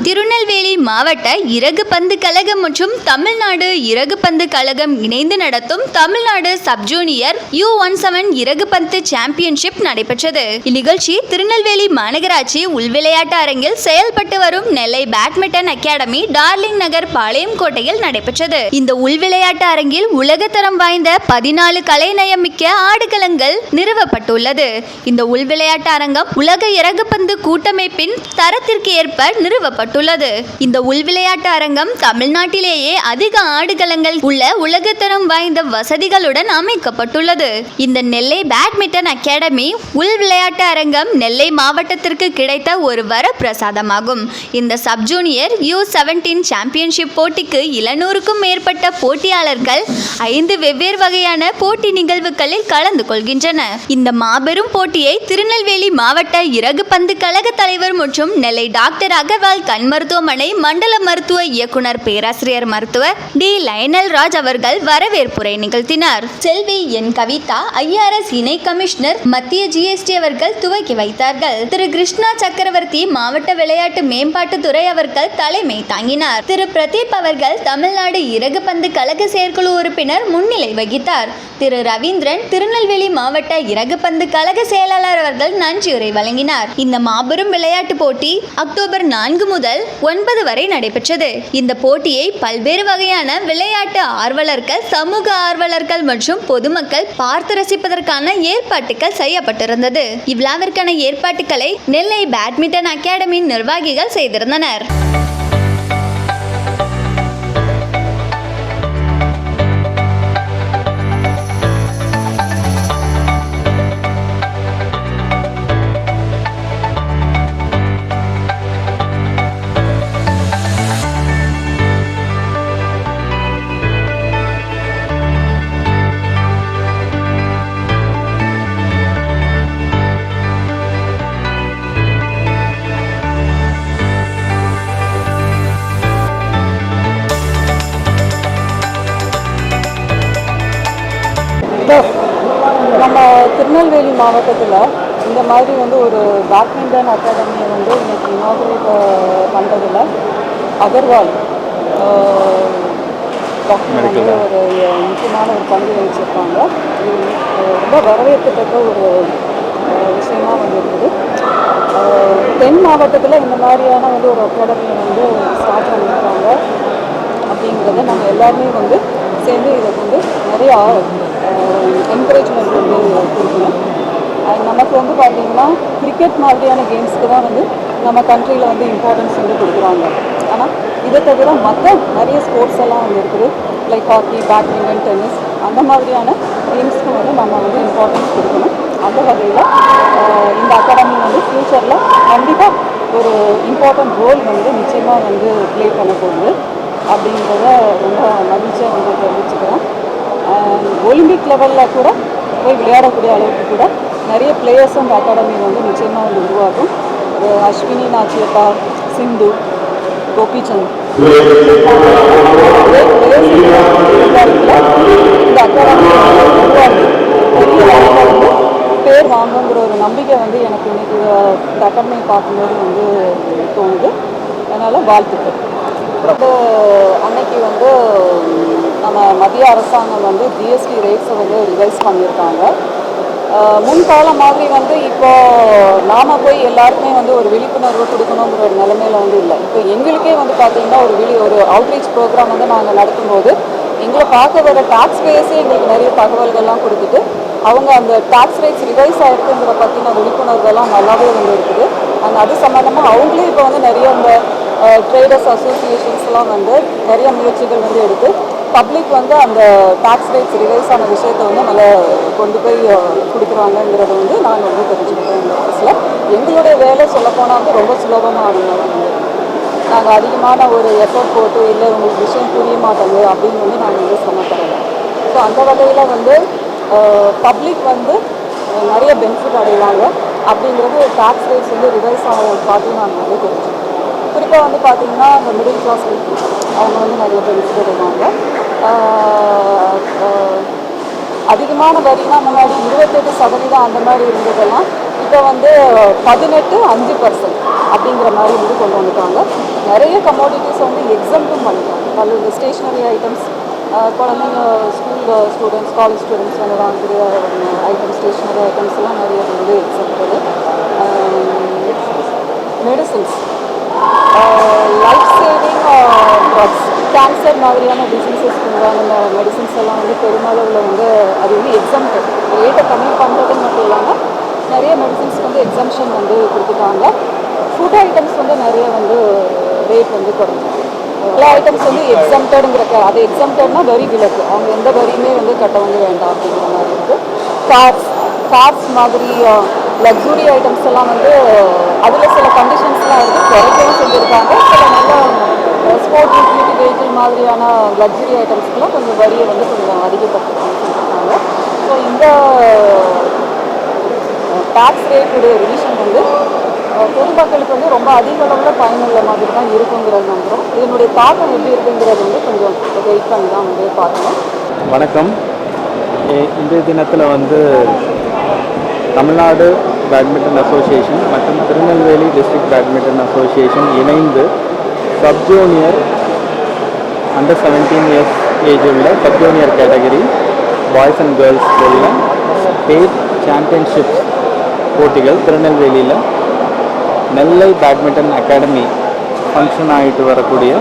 திருநெல்வேலி மாவட்ட இறகு பந்து கழகம் மற்றும் தமிழ்நாடு இறகு பந்து கழகம் இணைந்து நடத்தும் Tamil Nadu sub junior U one seven இறகு பந்து சாம்பியன்ஷிப் நடைபெற்றது. இந்நிகழ்ச்சி திருநெல்வேலி மாநகராட்சி உள்விளையாட்டு அரங்கில் செயல்பட்டு வரும் Nellai badminton academy darling Nagar பாளையங்கோட்டையில் நடைபெற்றது. இந்த உள்விளையாட்டு அரங்கில் உலகத்தரம் வாய்ந்த பதினாலு கலைநயம் மிக்க ஆடுகளங்கள் நிறுவப்பட்டுள்ளது. இந்த உள்விளையாட்டு அரங்கம் உலக இறகுப்பந்து கூட்டமைப்பின் தரத்திற்கு ஏற்ப நிறுவப்பட்டுள்ளது இந்த உள்விளையாட்டு அரங்கம் தமிழ்நாட்டிலேயே அதிக ஆடுகளங்கள் உள்ள உலகத்தரம் வாய்ந்த வசதிகளுடன் அமைக்கப்பட்டுள்ளது. இந்த நெல்லை பேட்மிண்டன் அகாடமி உள் விளையாட்டு அரங்கம் நெல்லை மாவட்டத்திற்கு கிடைத்த ஒரு வரப்பிரசாதமாகும். இந்த sub junior U seventeen championship போட்டிக்கு இளநூறுக்கும் மேற்பட்ட போட்டியாளர்கள் ஐந்து வெவ்வேறு வகையான போட்டி நிகழ்வுகளில் கலந்து கொள்கின்றனர். இந்த மாபெரும் போட்டியை திருநெல்வேலி மாவட்ட இறகு பந்து கழக தலைவர் மற்றும் நெல்லை டாக்டர் அகர்வால் கண் மருத்துவமனை மண்டல மருத்துவ இயக்குனர் பேராசிரியர் மருத்துவர் டி. லயனல் ராஜ் அவர்கள் வரவேற்புரை நிகழ்த்தினார். செல்வி என் கவிதா ஐஆர்எஸ் இணை கமிஷனர் மத்திய ஜிஎஸ்டி அவர்கள் துவக்கி வைத்தார்கள். திரு. கிருஷ்ணா சக்கரவர்த்தி மாவட்ட விளையாட்டு மேம்பாட்டுத்துறை அவர்கள் தலைமை தாங்கினார். திரு. பிரதீப் அவர்கள் தமிழ்நாடு இறகு பந்து கழக செயற்குழு உறுப்பினர் முன்னிலை வகித்தார். திரு. ரவீந்திரன் திருநெல்வேலி மாவட்ட இறகு பந்து கழக செயலாளர் அவர்கள் நன்றியுரை வழங்கினார். இந்த மாபெரும் விளையாட்டு போட்டி அக்டோபர் நான்கு முதல் முதல் ஒன்பது வரை நடைபெற்றது. இந்த போட்டியை பல்வேறு வகையான விளையாட்டு ஆர்வலர்கள் சமூக ஆர்வலர்கள் மற்றும் பொதுமக்கள் பார்த்து ரசிப்பதற்கான ஏற்பாட்டுகள் செய்யப்பட்டிருந்தது. இவ்விழாவிற்கான ஏற்பாட்டுகளை நெல்லை பேட்மிண்டன் அகாடமி நிர்வாகிகள் செய்திருந்தனர். இப்போ நம்ம திருநெல்வேலி மாவட்டத்தில் இந்த மாதிரி வந்து ஒரு பேட்மிண்டன் அகாடமியை வந்து இன்னைக்கு இனாகுரேட் பண்ணுறதுல அகர்வால் டாக்டர் வந்து ஒரு முக்கியமான ஒரு பங்கு வகிச்சிருக்காங்க. ஆஹ், ரொம்ப வரவேற்கத்தக்க ஒரு ஆஹ், விஷயமா வந்து இருக்குது. தென் மாவட்டத்தில் இந்த மாதிரியான வந்து ஒரு அகாடமியை வந்து ஸ்டார்ட் பண்ணியிருக்காங்க அப்படிங்கிறத நம்ம எல்லாருமே வந்து சேர்ந்து இதை வந்து நிறைய என்கரேஜ்மெண்ட் வந்து கொடுக்கணும். அண்ட் நமக்கு வந்து பார்த்தீங்கன்னா கிரிக்கெட் மாதிரியான கேம்ஸ்க்கு தான் வந்து நம்ம கண்ட்ரியில் வந்து இம்பார்ட்டன்ஸ் வந்து கொடுக்குறாங்க. ஆனால் இதை தவிர மற்ற நிறைய ஸ்போர்ட்ஸ் எல்லாம் வந்து இருக்குது. லைக் ஹாக்கி பேட்மிண்டன் டென்னிஸ் அந்த மாதிரியான கேம்ஸ்க்கு வந்து நம்ம வந்து இம்பார்ட்டன்ஸ் கொடுக்கணும். அந்த வகையில் இந்த அகாடமி வந்து ஃப்யூச்சரில் கண்டிப்பாக ஒரு இம்பார்ட்டன்ட் ரோல் வந்து நிச்சயமாக வந்து ப்ளே பண்ண போகுது. அப்படின்றத ரொம்ப மகிழ்ச்சியாக வந்து தெரிவிச்சுக்கிறேன். ஒலிம்பிக் லெவலில் கூட போய் விளையாடக்கூடிய அளவுக்கு கூட நிறைய பிளேயர்ஸ் அந்த அகாடமி வந்து நிச்சயமாக வந்து உருவாகும். அஸ்வினி நாச்சியப்பா சிந்து கோபிச்சந்த் இந்த அகாடமி உருவாகி. பேர் வாங்குங்கிற ஒரு நம்பிக்கை வந்து எனக்கு இன்னைக்கு இந்த அகாடமியை பார்க்கும்போது வந்து தோணுது. அதனால் வாழ்த்துக்கள். வந்து அன்னைக்கு வந்து நம்ம மத்திய அரசாங்கம் வந்து ஜிஎஸ்டி ரேட்ஸை வந்து ரிவைஸ் பண்ணியிருக்காங்க. முன்கால மாதிரி வந்து இப்போ நாம போய் எல்லாருக்குமே வந்து ஒரு விழிப்புணர்வு கொடுக்கணுங்கிற ஒரு நிலைமையில வந்து இல்லை. இப்போ எங்களுக்கே வந்து பார்த்தீங்கன்னா ஒரு விழி ஒரு அவுட்ரீச் ப்ரோக்ராம் வந்து நாங்கள் நடத்தும்போது எங்களை பார்க்க வர டாக்ஸ் பேஸே எங்களுக்கு நிறைய தகவல்கள்லாம் கொடுத்துட்டு அவங்க அந்த டாக்ஸ் ரேட்ஸ் ரிவைஸ் ஆயிருக்குங்கிற பற்றின விழிப்புணர்வெல்லாம் நல்லாவே வந்து இருக்குது. அண்ட் அது சம்மந்தமாக அவங்களே இப்போ வந்து நிறைய அந்த ட்ரேடர்ஸ் அசோசியேஷன்ஸ்லாம் வந்து நிறைய முயற்சிகள் வந்து எடுத்து பப்ளிக் வந்து அந்த டேக்ஸ் ரேட்ஸ் ரிவைஸ் ஆன விஷயத்தை வந்து நல்லா கொண்டு போய் கொடுக்குறாங்கங்கிறத வந்து நாங்கள் வந்து தெரிஞ்சுக்கிட்டோம் இந்த ஆஃபீஸில் எங்களுடைய வேலை சொல்லப்போனால் வந்து ரொம்ப சுலபமாக வந்து நாங்கள் அதிகமான ஒரு எஃபர்ட் போட்டு இல்லை உங்களுக்கு விஷயம் புரிய மாட்டேங்குது அப்படின்னு வந்து நாங்கள் வந்து சமப்படலை ஸோ அந்த வகையில் வந்து பப்ளிக் வந்து நிறைய பெனிஃபிட் அடைவாங்க. அப்படிங்கிறது டேக்ஸ் ரேட்ஸ் வந்து ரிவைஸ் ஆகும் பார்த்து நாங்கள் வந்து தெரிஞ்சுக்கோம் குறிப்பாக வந்து பார்த்திங்கன்னா இந்த மிடில் கிளாஸ் அவங்க வந்து நிறைய பெனிஃபிட் அடைவாங்க அதிகமான வரினா முன்னாடி இருபத்தெட்டு சதவீதம் அந்த மாதிரி இருந்ததெல்லாம் இப்போ வந்து பதினெட்டு அஞ்சு பர்சன்ட் அப்படிங்கிற மாதிரி வந்து கொண்டு வந்துட்டாங்க. நிறைய கமோடிட்டிஸ் வந்து எக்ஸாம்டும் பண்ணிட்டாங்க. பல ஸ்டேஷ்னரி ஐட்டம்ஸ் குழந்தைங்க ஸ்கூல் ஸ்டூடெண்ட்ஸ் காலேஜ் ஸ்டூடெண்ட்ஸ் வந்து வாங்குற ஐட்டம் ஸ்டேஷ்னரி ஐட்டம்ஸ் எல்லாம் நிறைய வந்து example medicines life saving drugs cancer மாதிரியான டிசீசஸ்க்கு உண்டான மெடிசின்ஸ் எல்லாம் வந்து பெருமளவில் வந்து அது வந்து எக்ஸாம் ரேட்டை கம்மி பண்ணுறது மட்டும் இல்லாமல் நிறைய மெடிசின்ஸ்க்கு வந்து எக்ஸம்ஷன் வந்து கொடுத்துட்டாங்க. ஃபுட் ஐட்டம்ஸ் வந்து நிறைய வந்து ரேட் வந்து குறைஞ்சிருக்கு. எல்லா ஐட்டம்ஸ் வந்து எக்ஸம்டடுங்கிற அது எக்ஸம்டட்னா வரி விலக்கு. அவங்க எந்த வரியுமே வந்து கட்ட வந்து வேண்டாம் அப்படிங்கிற மாதிரி இருக்குது கார்ஸ் கார்ஸ் மாதிரி லக்ஸுரி ஐட்டம்ஸ் எல்லாம் வந்து அதில் சில கண்டிஷன்ஸ்லாம் இருக்குது குறைக்கவும் செஞ்சுருக்காங்க. சில நல்ல ஸ்போர்ட் யூட்டிலிட்டி வெஹிக்கிள் மாதிரியான லக்ஸுரி ஐட்டம்ஸ்க்குலாம் கொஞ்சம் வரியை வந்து கொஞ்சம் அதிகப்படுத்திருக்காங்க ஸோ இந்த டேக்ஸ் ரேட்டுடைய ரிவிஷன் வந்து பொதுமக்களுக்கு வந்து ரொம்ப அதிக அளவில் பயனுள்ள மாதிரி தான் இருக்குங்கிறது நம்புகிறோம் இதனுடைய தாக்கம் எப்படி இருக்குங்கிறது வந்து கொஞ்சம் வெயிட் பண்ணி தான் வந்து பார்க்கணும். வணக்கம். இந்த இன்றைய தினத்தில் வந்து தமிழ்நாடு பேட்மிண்டன் அசோசியேஷன் மற்றும் திருநெல்வேலி டிஸ்ட்ரிக்ட் பேட்மிண்டன் அசோசியேஷன் இணைந்து sub junior under seventeen years age உள்ள sub junior category boys and girls உள்ள ஸ்டேட் சாம்பியன்ஷிப் போட்டிகள் திருநெல்வேலியில் நெல்லை பேட்மிண்டன் அகாடமி ஃபங்க்ஷன் ஆகிட்டு வரக்கூடிய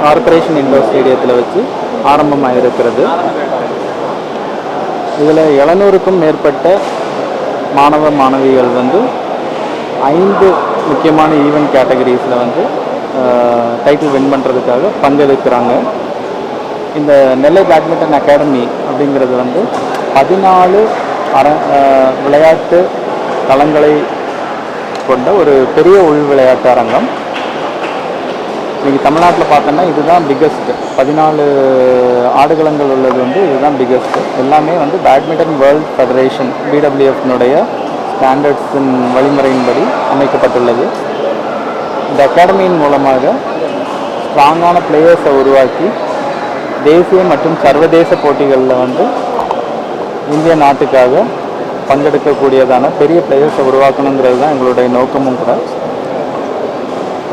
கார்ப்பரேஷன் இண்டோர் ஸ்டேடியத்தில் வச்சு ஆரம்பமாக இருக்கிறது இதில் எழுநூறுக்கும் மேற்பட்ட மாணவ மாணவிகள் வந்து ஐந்து முக்கியமான ஈவெண்ட் கேட்டகரிஸில் வந்து டைட்டில் வின் பண்ணுறதுக்காக பங்கெடுக்கிறாங்க. இந்த நெல்லை பேட்மிண்டன் அகாடமி அப்படிங்கிறது வந்து பதினாலு அர விளையாட்டு தளங்களை கொண்ட ஒரு பெரிய உள் விளையாட்டு அரங்கம். இன்றைக்கி தமிழ்நாட்டில் பார்த்தோன்னா இதுதான் பிக்கஸ்ட்டு பதினாலு ஆடுகளங்கள் உள்ளது வந்து இதுதான் பிக்கஸ்ட்டு எல்லாமே வந்து பேட்மிண்டன் வேர்ல்ட் ஃபெடரேஷன் பிடபிள்யூஎஃப்னுடைய ஸ்டாண்டர்ட்ஸின் வழிமுறையின்படி அமைக்கப்பட்டுள்ளது. இந்த அகாடமியின் மூலமாக ஸ்ட்ராங்கான பிளேயர்ஸை உருவாக்கி தேசிய மற்றும் சர்வதேச போட்டிகளில் வந்து இந்திய நாட்டுக்காக பங்கெடுக்கக்கூடியதான பெரிய பிளேயர்ஸை உருவாக்கணுங்கிறது தான் எங்களுடைய நோக்கமும் கூட.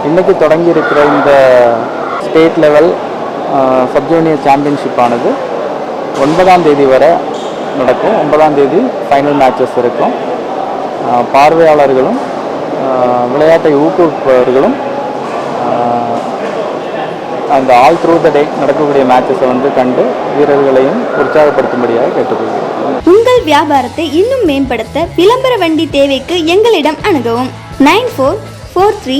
இன்றைக்கி தொடங்கி இருக்கிற இந்த state level sub junior championship ஆனது ஒன்பதாம் தேதி வரை நடக்கும். ஒன்பதாம் தேதி ஃபைனல் மேட்சஸ் இருக்கும். பார்வையாளர்களும் விளையாட்டை ஊக்குவிப்பவர்களும் அந்த ஆல் த்ரூ த டே நடக்கக்கூடிய மேட்சஸை வந்து கண்டு வீரர்களையும் உற்சாகப்படுத்தும்படியாக கேட்டுக்கொள்கிறேன். உங்கள் வியாபாரத்தை இன்னும் மேம்படுத்த விளம்பர வண்டி தேவைக்கு எங்களிடம் அணுகவும். Nine four four three